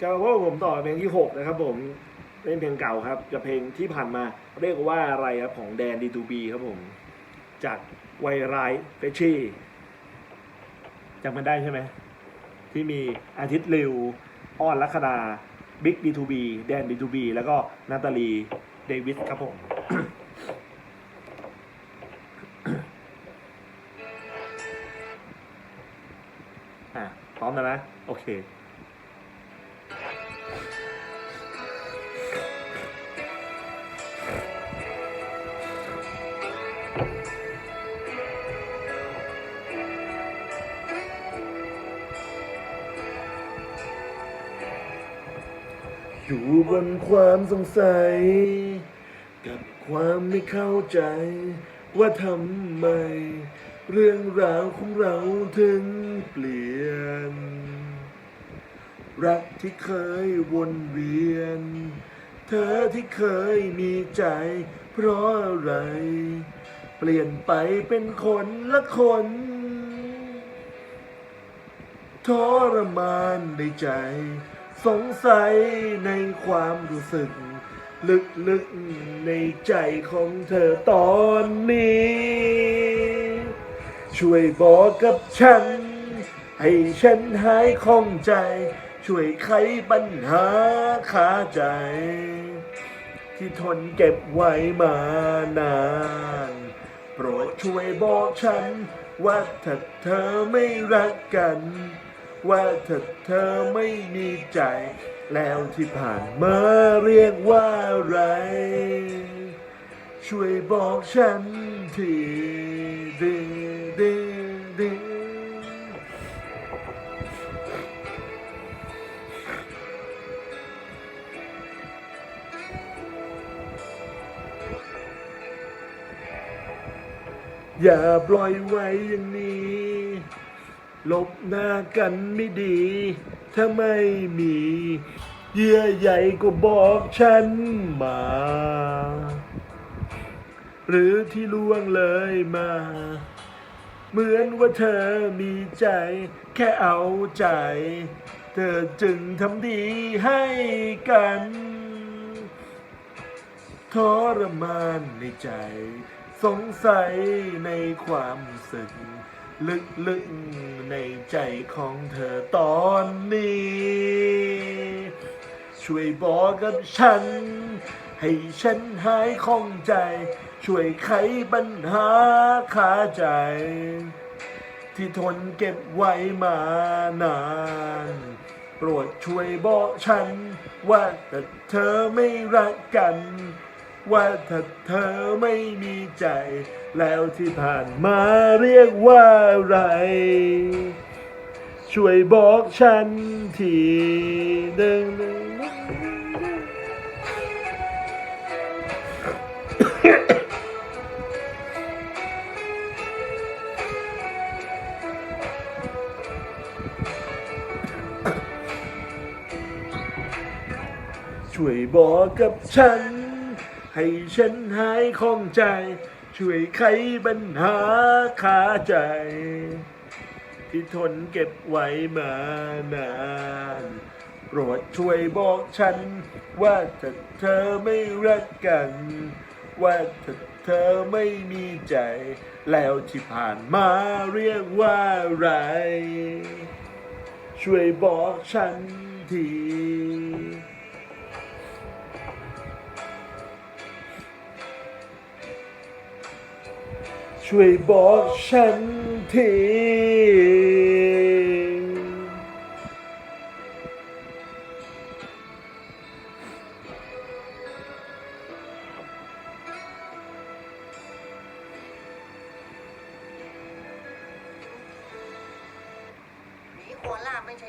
ก็เพราะว่าผมต่อเพลงที่หกนะครับผมเป็นเพลงเก่าครับกับเพลงที่ผ่านมาเรียกว่าอะไรครับของแดนดีทูบีครับผม จากไวไรเฟชชี่จำมันได้ใช่ไหม ที่มีอาทิตย์ริวอ้อนลัคดาบิ๊กดีทูบีแดนดีทูบีแล้วก็นาตาลีเดวิสครับผมอะพร้อมแล้วนะ โอเค อยู่บนความสงสัย กับความไม่เข้าใจ ว่าทำไม เรื่องราวของเราถึงเปลี่ยน รักที่เคยวนเวียน เธอที่เคยมีใจ เพราะอะไร เปลี่ยนไปเป็นคนละคนทรมานในใจ สงสัยในความรู้สึก ลึกๆในใจของเธอตอนนี้ ช่วยบอกกับฉัน ให้ฉันหายข้องใจ ช่วยไขปัญหาคาใจ ที่ทนเก็บไว้มานาน โปรดช่วยบอกฉัน ว่าถ้าเธอไม่รักกัน ว่าถ้าเธอไม่มีใจ แล้วที่ผ่านมาเรียกว่าอะไร ช่วยบอกฉันทีดีดีดีอย่าปล่อยไว้อย่างนี้ ลบหน้ากันไม่ดี ถ้าไม่มี เยื่อใยก็บอกฉันมา หรือที่ล่วงเลยมา เหมือนว่าเธอมีใจ แค่เอาใจ เธอจึงทำดีให้กันทรมานในใจ สงสัยในความสึก ลึกๆในใจของเธอตอนนี้ ช่วยบอกกับฉัน ให้ฉันหายข้องใจ ช่วยไขปัญหาคาใจ ที่ทนเก็บไว้มานานโปรดช่วยบอกฉัน ว่าแต่เธอไม่รักกัน ว่าถ้าเธอไม่มีใจ แล้วที่ผ่านมาเรียกว่าอะไร ช่วยบอกฉันทีหนึ่งช่วยบอกกับฉัน ให้ฉันหายข้องใจ ช่วยไขปัญหาคาใจ ที่ทนเก็บไว้มานานโปรดช่วยบอกฉัน ว่าถ้าเธอไม่รักกัน ว่าถ้าเธอไม่มีใจ แล้วที่ผ่านมาเรียกว่าอะไร ช่วยบอกฉันที ช่วยบอกฉันทีหมีโคล่าไม่ใช่